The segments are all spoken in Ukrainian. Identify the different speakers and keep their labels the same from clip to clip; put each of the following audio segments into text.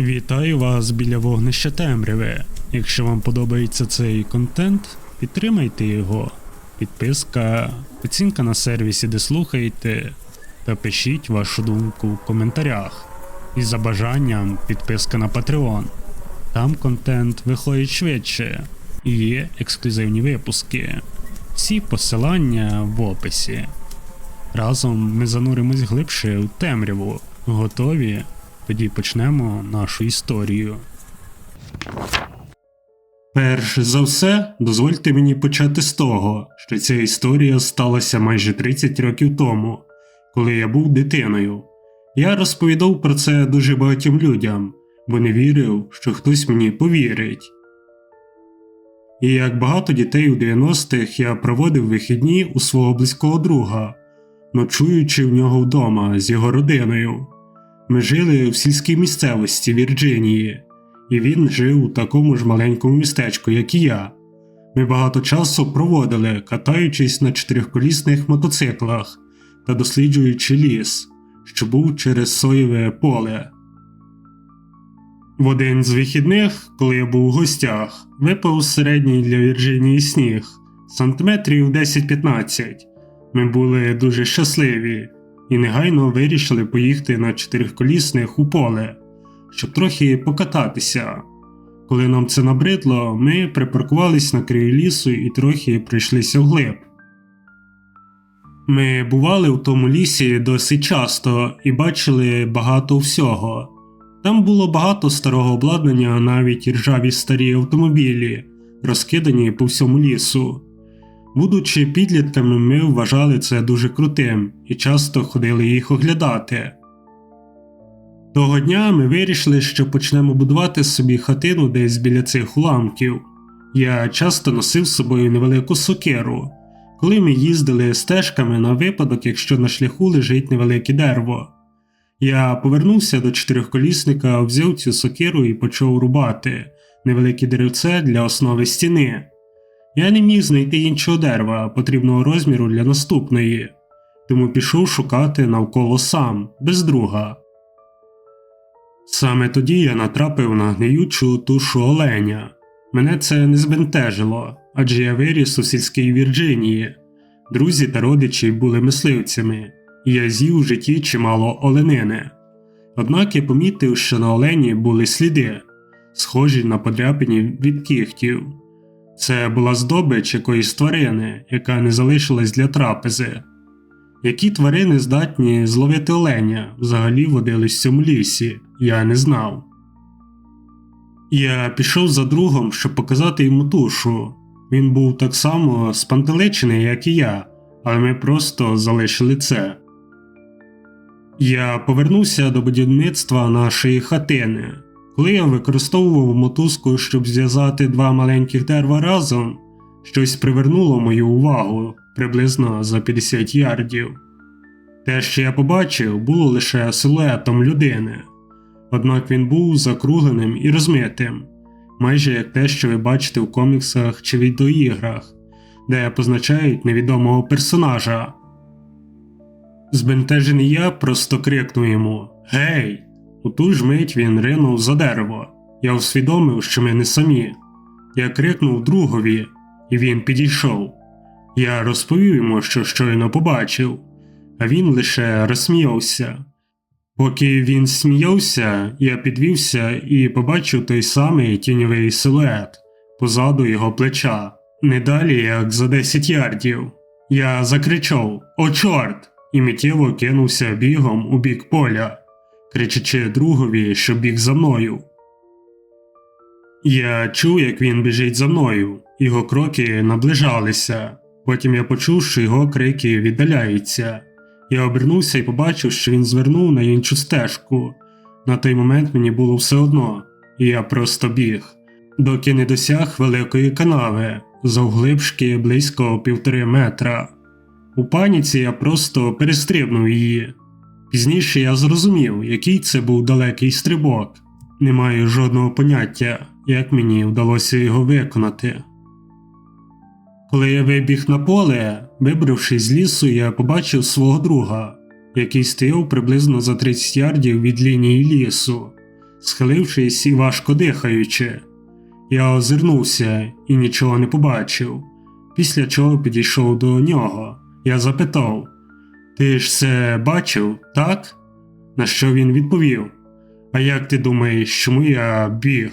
Speaker 1: Вітаю вас біля вогнища темряви. Якщо вам подобається цей контент, підтримайте його. Підписка, оцінка на сервісі, де слухаєте, та пишіть вашу думку в коментарях. І за бажанням підписка на Patreon. Там контент виходить швидше і є ексклюзивні випуски. Всі посилання в описі. Разом ми зануримось глибше в темряву. Готові? Тоді почнемо нашу історію. Перш за все, дозвольте мені почати з того, що ця історія сталася майже 30 років тому, коли я був дитиною. Я розповідав про це дуже багатьом людям, бо не вірив, що хтось мені повірить. І як багато дітей у 90-х я проводив вихідні у свого близького друга, ночуючи в нього вдома з його родиною. Ми жили в сільській місцевості Вірджинії, і він жив у такому ж маленькому містечку, як і я. Ми багато часу проводили, катаючись на чотирьохколісних мотоциклах та досліджуючи ліс, що був через соєве поле. В один з вихідних, коли я був у гостях, випав середній для Вірджинії сніг сантиметрів 10-15. Ми були дуже щасливі і негайно вирішили поїхати на чотириколісних у поле, щоб трохи покататися. Коли нам це набридло, ми припаркувались на краю лісу і трохи прийшлися вглиб. Ми бували в тому лісі досить часто і бачили багато всього. Там було багато старого обладнання, навіть ржаві старі автомобілі, розкидані по всьому лісу. Будучи підлітками, ми вважали це дуже крутим і часто ходили їх оглядати. Того дня ми вирішили, що почнемо будувати собі хатину десь біля цих уламків. Я часто носив з собою невелику сокиру, коли ми їздили стежками на випадок, якщо на шляху лежить невелике дерево. Я повернувся до чотирьохколісника, взяв цю сокиру і почав рубати невелике деревце для основи стіни. Я не міг знайти іншого дерева потрібного розміру для наступної, тому пішов шукати навколо сам, без друга. Саме тоді я натрапив на гниючу тушу оленя. Мене це не збентежило, адже я виріс у сільській Вірджинії. Друзі та родичі були мисливцями, і я з'їв у житті чимало оленини. Однак я помітив, що на олені були сліди, схожі на подряпині від кігтів. Це була здобич якоїсь тварини, яка не залишилась для трапези. Які тварини здатні зловити оленя взагалі водились в цьому лісі, я не знав. Я пішов за другом, щоб показати йому тушу. Він був так само спантеличений, як і я, але ми просто залишили це. Я повернувся до будівництва нашої хатини. Коли я використовував мотузку, щоб зв'язати два маленьких дерева разом, щось привернуло мою увагу приблизно за 50 ярдів. Те, що я побачив, було лише силуетом людини, однак він був закругленим і розмитим, майже як те, що ви бачите в коміксах чи відеоіграх, де позначають невідомого персонажа. Збентежений я просто крикнув йому Гей! У ту ж мить він ринув за дерево. Я усвідомив, що ми не самі. Я крикнув другові, і він підійшов. Я розповів йому, що щойно побачив, а він лише розсміявся. Поки він сміявся, я підвівся і побачив той самий тіньовий силует позаду його плеча, не далі як за 10 ярдів. Я закричав О, чорт! і миттєво кинувся бігом у бік поля кричачи другові, що біг за мною. Я чув, як він біжить за мною, його кроки наближалися. Потім я почув, що його крики віддаляються. Я обернувся і побачив, що він звернув на іншу стежку. На той момент мені було все одно, і я просто біг, доки не досяг великої канави, завглибшки близько півтори метра. У паніці я просто перестрибнув її, Пізніше я зрозумів, який це був далекий стрибок. Не маю жодного поняття, як мені вдалося його виконати. Коли я вибіг на поле, вибравшись з лісу, я побачив свого друга, який стояв приблизно за 30 ярдів від лінії лісу. схилившись і важко дихаючи. Я озирнувся і нічого не побачив, після чого підійшов до нього. Я запитав: Ти ж це бачив, так? На що він відповів: А як ти думаєш, чому я біг?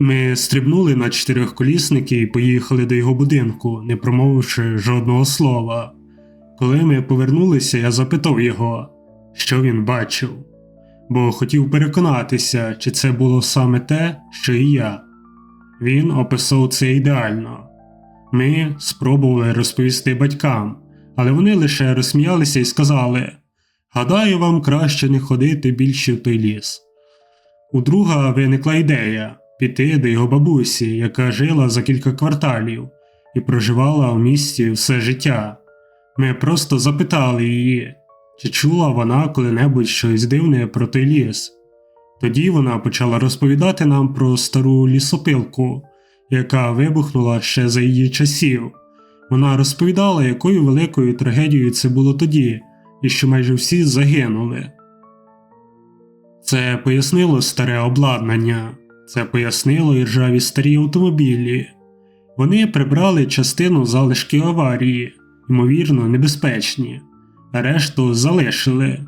Speaker 1: Ми стрибнули на чотирьохколісники і поїхали до його будинку, не промовивши жодного слова. Коли ми повернулися, я запитав його, що він бачив, бо хотів переконатися, чи це було саме те, що і я. Він описав це ідеально. Ми спробували розповісти батькам, але вони лише розсміялися і сказали: Гадаю, вам краще не ходити більше в той ліс. У друга виникла ідея піти до його бабусі, яка жила за кілька кварталів і проживала в місті все життя. Ми просто запитали її, чи чула вона коли-небудь щось дивне про той ліс. Тоді вона почала розповідати нам про стару лісопилку, яка вибухнула ще за її часів. Вона розповідала, якою великою трагедією це було тоді, і що майже всі загинули. Це пояснило старе обладнання, це пояснило і ржаві старі автомобілі. Вони прибрали частину залишків аварії, ймовірно, небезпечні, а решту залишили.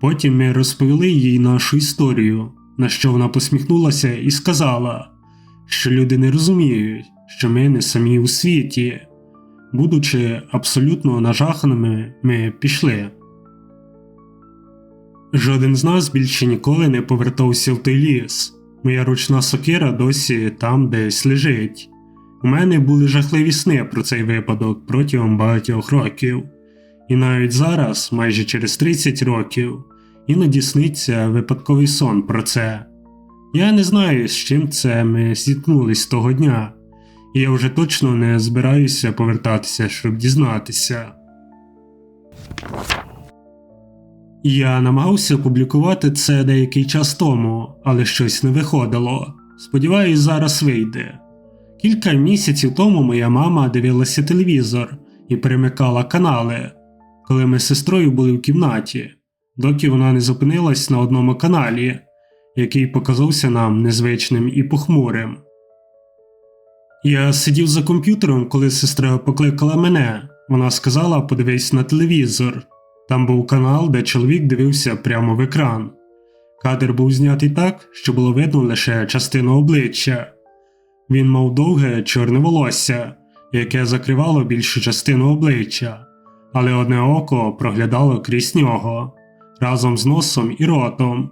Speaker 1: Потім ми розповіли їй нашу історію, на що вона посміхнулася і сказала, що люди не розуміють, що ми не самі у світі. Будучи абсолютно нажаханими, ми пішли. Жоден з нас більше ніколи не повертався в той ліс. Моя ручна сокира досі там десь лежить. У мене були жахливі сни про цей випадок протягом багатьох років, і навіть зараз, майже через 30 років, іноді сниться випадковий сон про це. Я не знаю, з чим це ми зіткнулись того дня, і я вже точно не збираюся повертатися, щоб дізнатися. Я намагався опублікувати це деякий час тому, але щось не виходило. Сподіваюсь, зараз вийде. Кілька місяців тому моя мама дивилася телевізор і перемикала канали, коли ми з сестрою були в кімнаті, доки вона не зупинилась на одному каналі, який показався нам незвичним і похмурим. Я сидів за комп'ютером, коли сестра покликала мене. Вона сказала подивись на телевізор. Там був канал, де чоловік дивився прямо в екран. Кадр був знятий так, що було видно лише частину обличчя. Він мав довге чорне волосся, яке закривало більшу частину обличчя, але одне око проглядало крізь нього разом з носом і ротом.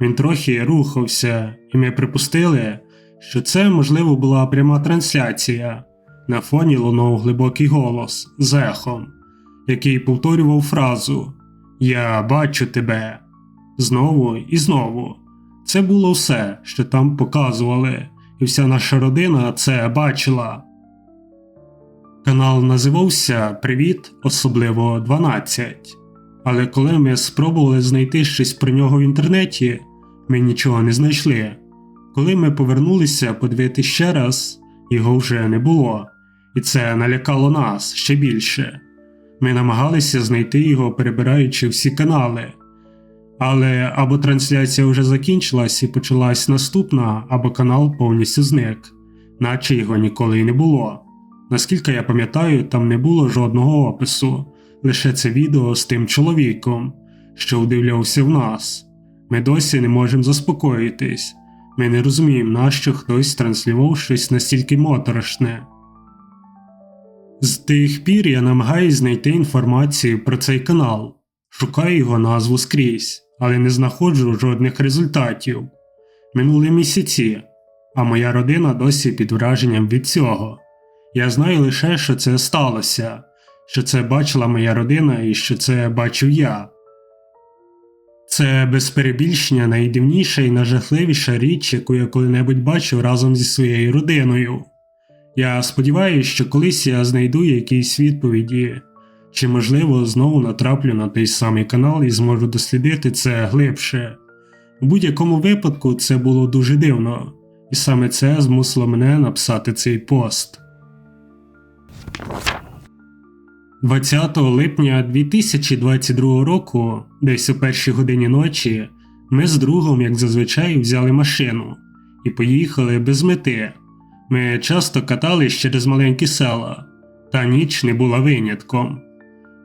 Speaker 1: Він трохи рухався, і ми припустили, що це, можливо, була пряма трансляція. На фоні лунав глибокий голос з ехом, який повторював фразу Я бачу тебе знову і знову. Це було все, що там показували, і вся наша родина це бачила. Канал називався Привіт, особливо 12. Але коли ми спробували знайти щось про нього в інтернеті, ми нічого не знайшли. Коли ми повернулися подивити ще раз, його вже не було, і це налякало нас ще більше. Ми намагалися знайти його, перебираючи всі канали. Але або трансляція вже закінчилась і почалась наступна, або канал повністю зник, наче його ніколи й не було. Наскільки я пам'ятаю, там не було жодного опису, лише це відео з тим чоловіком, що вдивлявся в нас. Ми досі не можемо заспокоїтись, ми не розуміємо, нащо хтось транслював щось настільки моторошне. З тих пір я намагаюсь знайти інформацію про цей канал, шукаю його назву скрізь, але не знаходжу жодних результатів. Минули місяці, а моя родина досі під враженням від цього. Я знаю лише, що це сталося, що це бачила моя родина і що це бачив я. Це без перебільшення найдивніша і найжахливіша річ, яку я коли-небудь бачив разом зі своєю родиною. Я сподіваюся, що колись я знайду якісь відповіді, чи, можливо, знову натраплю на той самий канал і зможу дослідити це глибше. У будь-якому випадку це було дуже дивно, і саме це змусило мене написати цей пост. 20 липня 2022 року, десь у першій годині ночі, Ми з другом, як зазвичай, взяли машину і поїхали без мети. Ми часто катались через маленькі села, та ніч не була винятком.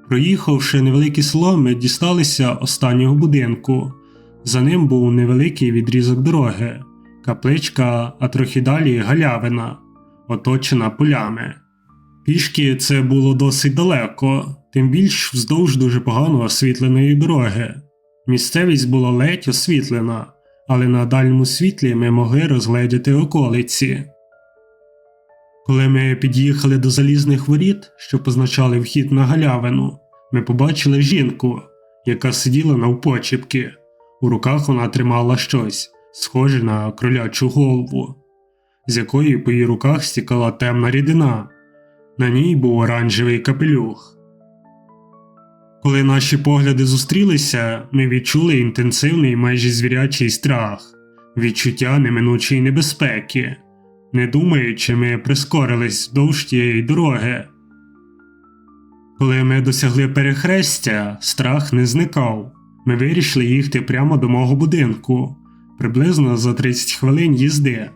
Speaker 1: Проїхавши невелике село, ми дісталися останнього будинку. За ним був невеликий відрізок дороги, капличка, а трохи далі галявина, оточена полями. Пішки це було досить далеко, тим більш вздовж дуже погано освітленої дороги. Місцевість була ледь освітлена, але на дальньому світлі ми могли розгледіти околиці. Коли ми під'їхали до залізних воріт, що позначали вхід на галявину, ми побачили жінку, яка сиділа навпочіпки. У руках вона тримала щось, схоже на кролячу голову, з якої по її руках стікала темна рідина. На ній був оранжевий капелюх. Коли наші погляди зустрілися, ми відчули інтенсивний майже звірячий страх, відчуття неминучої небезпеки. Не думаючи, ми прискорились вдовж тієї дороги. Коли ми досягли перехрестя, страх не зникав. Ми вирішили їхати прямо до мого будинку, приблизно за 30 хвилин їзди.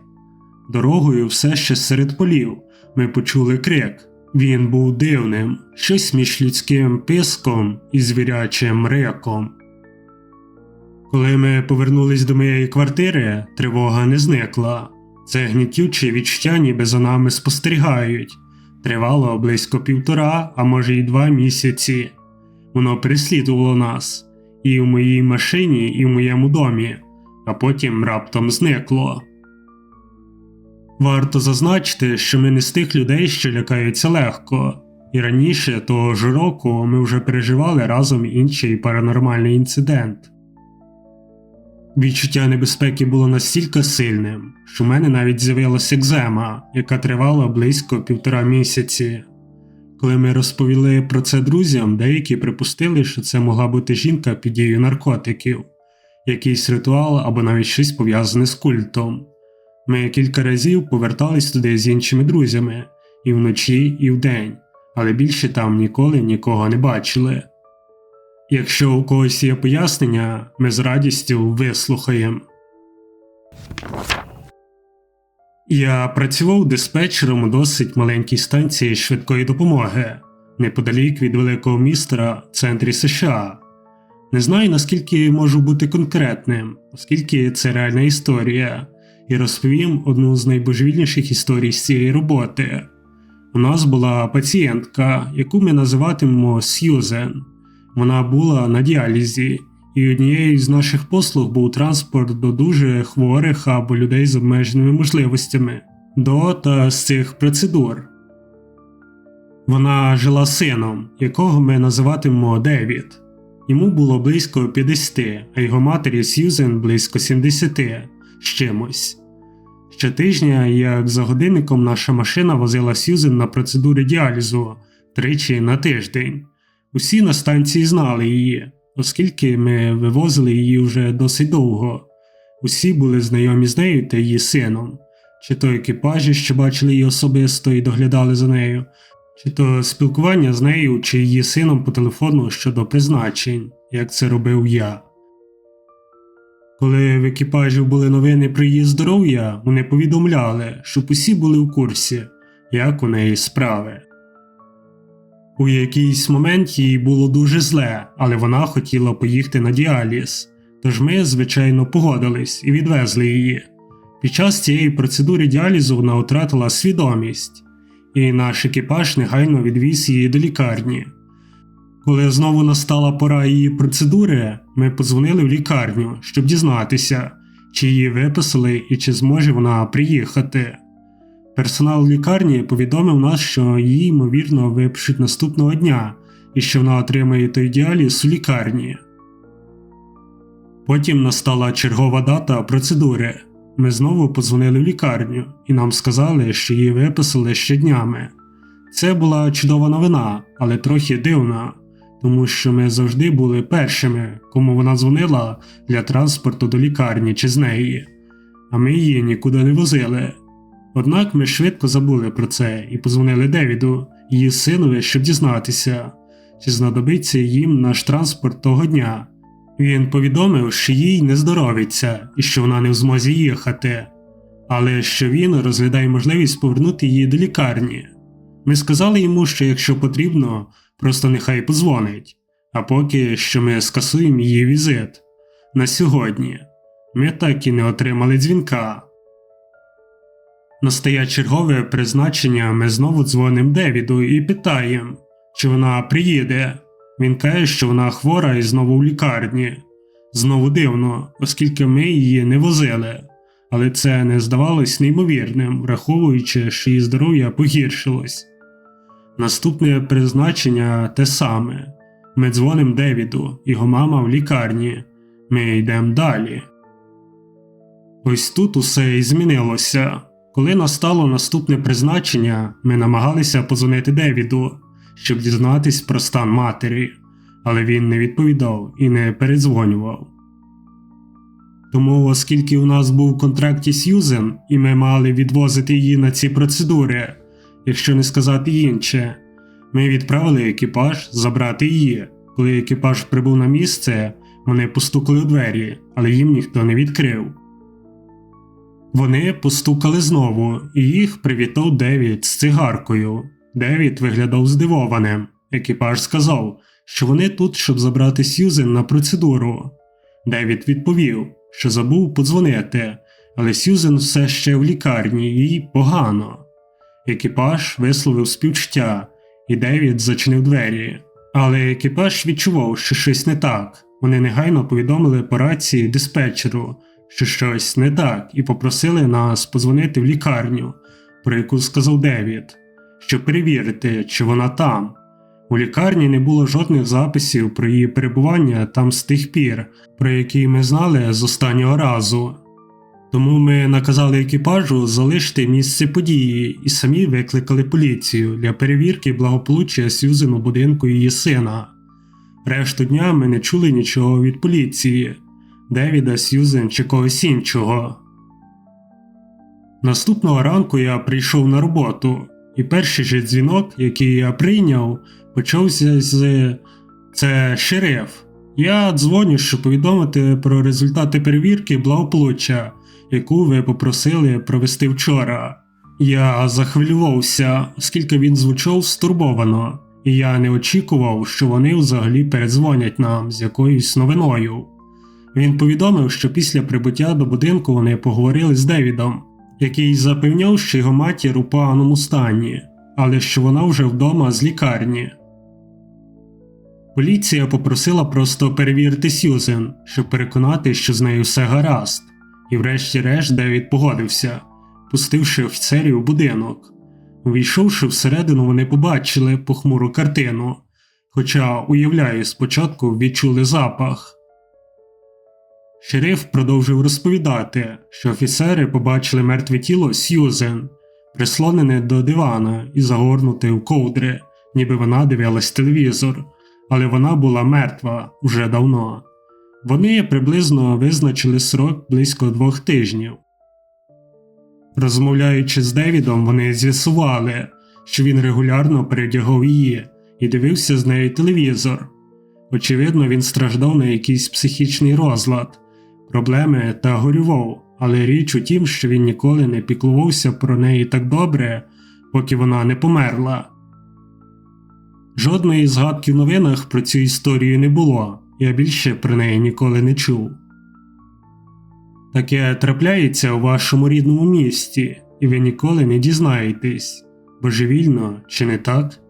Speaker 1: Дорогою все ще серед полів ми почули крик. Він був дивним, щось між людським писком і звірячим риком. Коли ми повернулись до моєї квартири, тривога не зникла. Це гнітюче відчуття, ніби за нами спостерігають. Тривало близько півтора, а може й два місяці. Воно переслідувало нас і в моїй машині, і в моєму домі, а потім раптом зникло. Варто зазначити, що ми не з тих людей, що лякаються легко, і раніше того ж року ми вже переживали разом інший паранормальний інцидент. Відчуття небезпеки було настільки сильним, що в мене навіть з'явилася екзема, яка тривала близько півтора місяці. Коли ми розповіли про це друзям, деякі припустили, що це могла бути жінка під дією наркотиків, якийсь ритуал або навіть щось пов'язане з культом. Ми кілька разів повертались туди з іншими друзями і вночі, і вдень, але більше там ніколи нікого не бачили. Якщо у когось є пояснення, ми з радістю вислухаємо. Я працював диспетчером у досить маленькій станції швидкої допомоги неподалік від великого міста в центрі США. Не знаю наскільки можу бути конкретним, оскільки це реальна історія, і розповім одну з найбожевільніших історій з цієї роботи. У нас була пацієнтка, яку ми називатимемо Сьюзен. Вона була на діалізі, і однією з наших послуг був транспорт до дуже хворих або людей з обмеженими можливостями до та з цих процедур. Вона жила сином, якого ми називатимемо Девід. Йому було близько 50, а його матері Сьюзен близько 70 з чимось. Щотижня, як за годинником, наша машина возила Сьюзен на процедури діалізу тричі на тиждень. Усі на станції знали її, оскільки ми вивозили її вже досить довго. Усі були знайомі з нею та її сином, чи то екіпажі, що бачили її особисто і доглядали за нею, чи то спілкування з нею чи її сином по телефону щодо призначень, як це робив я. Коли в екіпажі були новини про її здоров'я, вони повідомляли, щоб усі були в курсі, як у неї справи. У якийсь момент їй було дуже зле, але вона хотіла поїхати на діаліз, тож ми, звичайно, погодились і відвезли її. Під час цієї процедури діалізу вона втратила свідомість, і наш екіпаж негайно відвіз її до лікарні. Коли знову настала пора її процедури, ми подзвонили в лікарню, щоб дізнатися, чи її виписали і чи зможе вона приїхати. Персонал лікарні повідомив нас, що її, ймовірно, випишуть наступного дня і що вона отримає той діаліз у лікарні. Потім настала чергова дата процедури. Ми знову подзвонили в лікарню і нам сказали, що її виписали щоднями. Це була чудова новина, але трохи дивна, тому що ми завжди були першими, кому вона дзвонила для транспорту до лікарні чи з неї, а ми її нікуди не возили. Однак ми швидко забули про це і позвонили Девіду, її синові, щоб дізнатися, чи знадобиться їм наш транспорт того дня. Він повідомив, що їй не здоровиться і що вона не в змозі їхати, але що він розглядає можливість повернути її до лікарні. Ми сказали йому, що якщо потрібно, просто нехай подзвонить, а поки що ми скасуємо її візит на сьогодні. Ми так і не отримали дзвінка. Настає чергове призначення, ми знову дзвонимо Девіду і питаємо, чи вона приїде. Він каже, що вона хвора і знову в лікарні. Знову дивно, оскільки ми її не возили, але це не здавалось неймовірним, враховуючи, що її здоров'я погіршилось. Наступне призначення те саме. Ми дзвонимо Девіду, його мама в лікарні. Ми йдемо далі. Ось тут усе і змінилося. Коли настало наступне призначення, ми намагалися позвонити Девіду, щоб дізнатись про стан матері, але він не відповідав і не передзвонював. Тому, оскільки у нас був контракт із Сьюзен, і ми мали відвозити її на ці процедури, якщо не сказати інше, ми відправили екіпаж забрати її. Коли екіпаж прибув на місце, вони постукали у двері, але їм ніхто не відкрив. Вони постукали знову, і їх привітав Девід з цигаркою. Девід виглядав здивованим. Екіпаж сказав, що вони тут, щоб забрати Сьюзен на процедуру. Девід відповів, що забув подзвонити, але Сьюзен все ще в лікарні, їй погано. Екіпаж висловив співчуття, і Девід зачинив двері. Але екіпаж відчував, що щось не так. Вони негайно повідомили по рації диспетчеру, що щось не так, і попросили нас подзвонити в лікарню, про яку сказав Девід, щоб перевірити, чи вона там. У лікарні не було жодних записів про її перебування там з тих пір, про які ми знали з останнього разу. Тому ми наказали екіпажу залишити місце події і самі викликали поліцію для перевірки благополуччя Сьюзен у будинку її сина. Решту дня ми не чули нічого від поліції, Девіда, Сьюзен чи когось іншого. Наступного ранку я прийшов на роботу, і перший же дзвінок, який я прийняв, почався з це шериф. Я дзвоню, щоб повідомити про результати перевірки благополуччя, яку ви попросили провести вчора. Я захвилювався, оскільки він звучав стурбовано, і я не очікував, що вони взагалі передзвонять нам з якоюсь новиною. Він повідомив, що після прибуття до будинку вони поговорили з Девідом, який запевняв, що його матір у поганому стані, але що вона вже вдома з лікарні. Поліція попросила просто перевірити Сьюзен, щоб переконати, що з нею все гаразд, і врешті-решт Девід погодився, пустивши офіцерів у будинок. Увійшовши всередину, вони побачили похмуру картину, хоча, уявляю, спочатку відчули запах. Шериф продовжив розповідати, що офіцери побачили мертве тіло Сьюзен, прислонене до дивана і загорнуте в ковдри, ніби вона дивилась телевізор, але вона була мертва вже давно. Вони приблизно визначили срок близько двох тижнів. Розмовляючи з Девідом, вони з'ясували, що він регулярно передягав її і дивився з нею телевізор. Очевидно, він страждав на якийсь психічний розлад, проблеми та горював, але річ у тім, що він ніколи не піклувався про неї так добре, поки вона не померла. Жодної згадки в новинах про цю історію не було, я більше про неї ніколи не чув. Таке трапляється у вашому рідному місті, і ви ніколи не дізнаєтесь, божевільно чи не так?